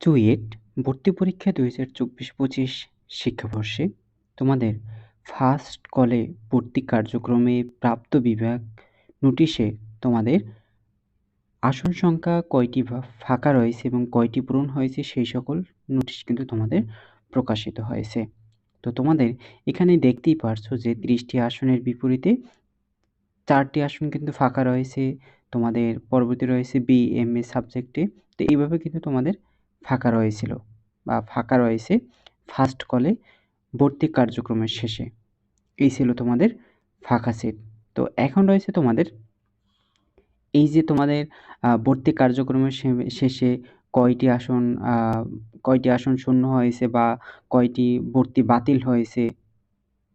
চুয়েট ভর্তি পরীক্ষা দুই হাজার চব্বিশ পঁচিশ শিক্ষাবর্ষে তোমাদের ফার্স্ট কলে ভর্তি কার্যক্রমে প্রাপ্ত বিভাগ নোটিশে তোমাদের আসন সংখ্যা কয়টি ফাঁকা রয়েছে এবং কয়টি পূরণ হয়েছে সেই সকল নোটিশ কিন্তু তোমাদের প্রকাশিত হয়েছে। তো তোমাদের এখানে দেখতেই পারছ যে ত্রিশটি আসনের বিপরীতে চারটি আসন কিন্তু ফাঁকা রয়েছে, তোমাদের পরবর্তী রয়েছে বি এম এ সাবজেক্টে তো এইভাবে কিন্তু তোমাদের ফাঁকা রয়েছিল বা ফাঁকা রয়েছে ফার্স্ট কলে ভর্তি কার্যক্রমের শেষে। এই ছিল তোমাদের ফাঁকা সিট তো এখন রয়েছে তোমাদের এই যে তোমাদের ভর্তি কার্যক্রমের শেষে কয়টি আসন কয়টি আসন শূন্য হয়েছে বা কয়টি ভর্তি বাতিল হয়েছে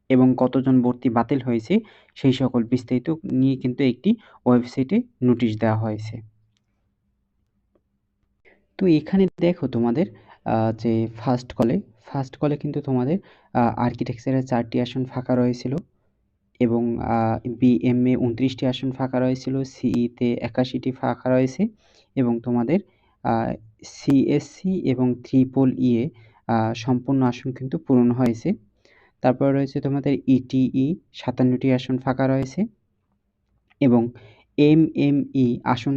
এবং কতজন ভর্তি বাতিল হয়েছে সেই সকল বিস্তারিত নিয়ে কিন্তু একটি ওয়েবসাইটে নোটিশ দেওয়া হয়েছে। তো এখানে দেখো তোমাদের যে ফার্স্ট কলে ফার্স্ট কলে কিন্তু তোমাদের আর্কিটেকচারের চারটি আসন ফাঁকা রয়েছিল এবং বিএমএ উনত্রিশটি আসন ফাঁকা রয়েছিল সিইতে একাশিটি ফাঁকা রয়েছে এবং তোমাদের সিএসসি এবং ত্রিপল ইয়ে সম্পূর্ণ আসন কিন্তু পূরণ হয়েছে। তারপর রয়েছে তোমাদের ইটিই সাতান্নটি আসন ফাঁকা রয়েছে এবং এমএমই আসন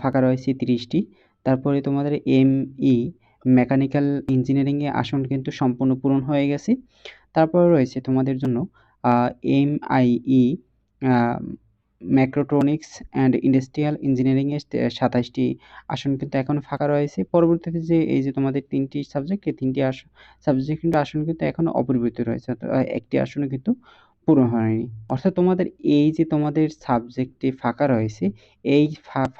ফাঁকা রয়েছে তিরিশটি। তারপরে তোমাদের এমই মেকানিক্যাল ইঞ্জিনিয়ারিংয়ে আসন কিন্তু সম্পূর্ণ পূরণ হয়ে গেছে। তারপরে রয়েছে তোমাদের জন্য এমআইই ম্যাক্রোট্রনিক্স অ্যান্ড ইন্ডাস্ট্রিয়াল ইঞ্জিনিয়ারিংয়ে সাতাশটি আসন কিন্তু এখনও ফাঁকা রয়েছে। পরবর্তীতে যে, এই যে তোমাদের তিনটি সাবজেক্ট এই তিনটি আসন সাবজেক্ট কিন্তু আসন কিন্তু এখনও অপরিবর্তিত রয়েছে। একটি আসনও কিন্তু পূরণ হয়নি। অর্থাৎ তোমাদের এই যে তোমাদের সাবজেক্টে ফাঁকা রয়েছে, এই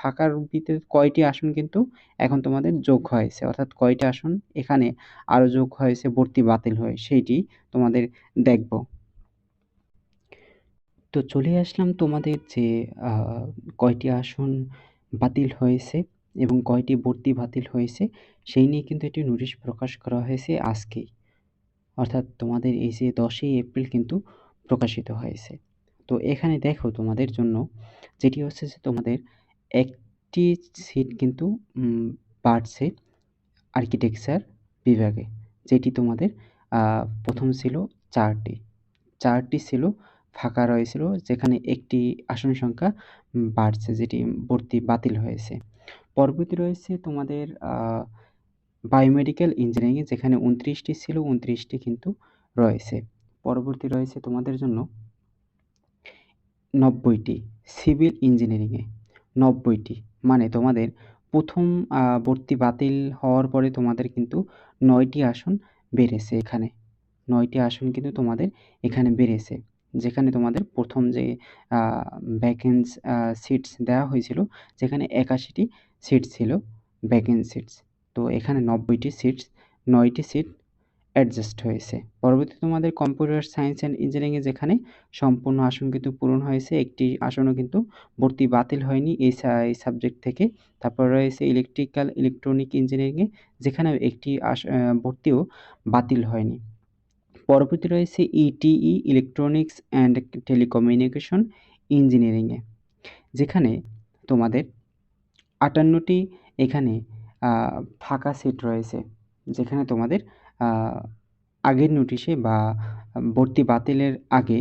ফাঁকার ভিতরে কয়টি আসন কিন্তু এখন তোমাদের যোগ হয়েছে। অর্থাৎ কয়টি আসন এখানে আরও যোগ হয়েছে, ভর্তি বাতিল হয়ে, সেইটি তোমাদের দেখব। তো চলে আসলাম তোমাদের যে কয়টি আসন বাতিল হয়েছে এবং কয়টি ভর্তি বাতিল হয়েছে, সেই নিয়ে কিন্তু একটি নোটিশ প্রকাশ করা হয়েছে আজকেই। অর্থাৎ তোমাদের এই যে দশই এপ্রিল কিন্তু প্রকাশিত হয়েছে। তো এখানে দেখো তোমাদের জন্য যেটি হচ্ছে যে তোমাদের একটি সিট কিন্তু বাড়ছে আর্কিটেকচার বিভাগে, যেটি তোমাদের প্রথম ছিল চারটি। চারটি ছিল, ফাঁকা রয়েছিল, যেখানে একটি আসন সংখ্যা বাড়ছে, যেটি ভর্তি বাতিল হয়েছে। পরবর্তী রয়েছে তোমাদের বায়োমেডিক্যাল ইঞ্জিনিয়ারিংয়ে যেখানে উনত্রিশটি ছিল, উনত্রিশটি কিন্তু রয়েছে। পরবর্তী রয়েছে তোমাদের জন্য নব্বইটি সিভিল ইঞ্জিনিয়ারিংয়ে। নব্বইটি। মানে তোমাদের প্রথম ভর্তি বাতিল হওয়ার পরে তোমাদের কিন্তু নয়টি আসন বেড়েছে এখানে। নয়টি আসন কিন্তু তোমাদের এখানে বেড়েছে। যেখানে তোমাদের প্রথম যে ভ্যাকেন্স সিটস দেওয়া হয়েছিল, যেখানে একাশিটি সিট ছিল ভ্যাকেন্স সিটস তো এখানে নব্বইটি সিটস নয়টি সিট অ্যাডজাস্ট হয়েছে। পরবর্তী তোমাদের কম্পিউটার সায়েন্স অ্যান্ড ইঞ্জিনিয়ারিংয়ে যেখানে সম্পূর্ণ আসন কিন্তু পূরণ হয়েছে, একটি আসনও কিন্তু ভর্তি বাতিল হয়নি এই সাবজেক্ট থেকে। তারপর রয়েছে ইলেকট্রিক্যাল ইলেকট্রনিক ইঞ্জিনিয়ারিংয়ে যেখানে একটি আস ভর্তিও বাতিল হয়নি। পরবর্তী রয়েছে ইটিই ইলেকট্রনিক্স অ্যান্ড টেলিকমিউনিকেশন ইঞ্জিনিয়ারিংয়ে যেখানে তোমাদের আটান্নটি এখানে ফাঁকা সিট রয়েছে, যেখানে তোমাদের আগের নোটিশে বা ভর্তি বাতিলের আগে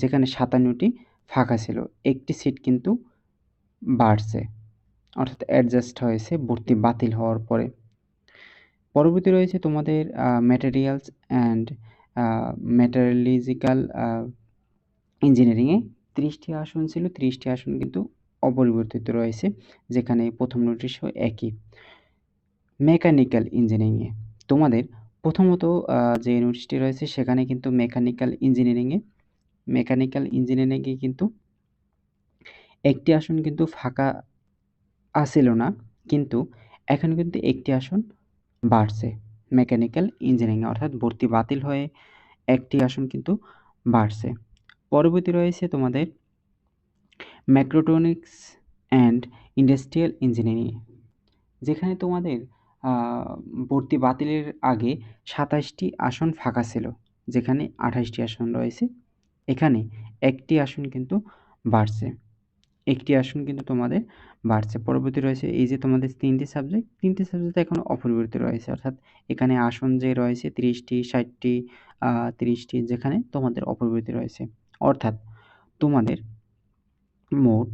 যেখানে সাতান্নটি ফাঁকা ছিল, একটি সিট কিন্তু বাড়ছে, অর্থাৎ অ্যাডজাস্ট হয়েছে ভর্তি বাতিল হওয়ার পরে। পরবর্তী রয়েছে তোমাদের ম্যাটেরিয়ালস অ্যান্ড ম্যাটেরিয়ালিজিক্যাল ইঞ্জিনিয়ারিংয়ে ত্রিশটি আসন ছিল, ত্রিশটি আসন কিন্তু অপরিবর্তিত রয়েছে, যেখানে প্রথম নোটিশও একই। মেকানিক্যাল ইঞ্জিনিয়ারিংয়ে তোমাদের প্রথমত যে ইউনিভার্সিটি রয়েছে সেখানে কিন্তু মেকানিক্যাল ইঞ্জিনিয়ারিংয়ে মেকানিক্যাল ইঞ্জিনিয়ারিংয়ে কিন্তু একটি আসন কিন্তু ফাঁকা আসিল না, কিন্তু এখন কিন্তু একটি আসন বাড়ছে মেকানিক্যাল ইঞ্জিনিয়ারিংয়ে অর্থাৎ ভর্তি বাতিল হয়ে একটি আসন কিন্তু বাড়ছে। পরবর্তী রয়েছে তোমাদের ম্যাক্রোটনিক্স অ্যান্ড ইন্ডাস্ট্রিয়াল ইঞ্জিনিয়ারিং যেখানে তোমাদের ভর্তি বাতিলের আগে সাতাশটি আসন ফাঁকা ছিল, যেখানে আঠাশটি আসন রয়েছে। এখানে একটি আসন কিন্তু বাড়ছে। একটি আসন কিন্তু তোমাদের বাড়ছে। পরবর্তী রয়েছে এই যে তোমাদের তিনটি সাবজেক্ট তিনটি সাবজেক্ট এখনও অপরিবর্তিত রয়েছে। অর্থাৎ এখানে আসন যে রয়েছে তিরিশটি, ষাটটি তিরিশটি, যেখানে তোমাদের অপরিবর্তিত রয়েছে। অর্থাৎ তোমাদের মোট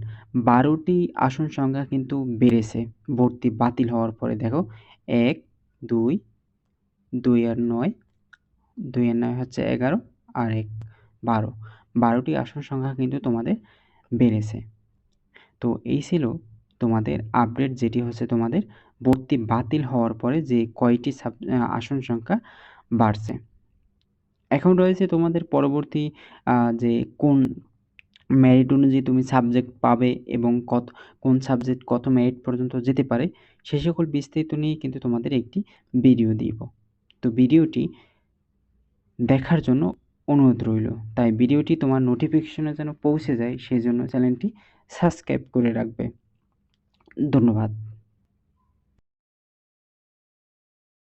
বারোটি আসন সংখ্যা কিন্তু বেড়েছে। ভর্তি বাতিল হওয়ার পরে, দেখো এক, দুই দুই আর নয়, দুই আর নয় হচ্ছে এগারো আর এক বারো। বারোটি আসন সংখ্যা কিন্তু তোমাদের বেড়েছে। তো এই ছিল তোমাদের আপডেট যেটি হচ্ছে তোমাদের ভর্তি বাতিল হওয়ার পরে যে কয়টি সাব আসন সংখ্যা বাড়ছে। এখন রয়েছে তোমাদের পরবর্তী যে কোন মেরিট অনুযায়ী তুমি সাবজেক্ট পাবে এবং কত, কোন সাবজেক্ট কত মেরিট পর্যন্ত যেতে পারে, সে সকল বিস্তারিত নিয়ে কিন্তু তোমাদের একটি ভিডিও দিব। তো ভিডিওটি দেখার জন্য অনুরোধ রইল। তাই ভিডিওটি তোমার নোটিফিকেশনে যেন পৌঁছে যায়, সেই জন্য চ্যানেলটি সাবস্ক্রাইব করে রাখবে। ধন্যবাদ।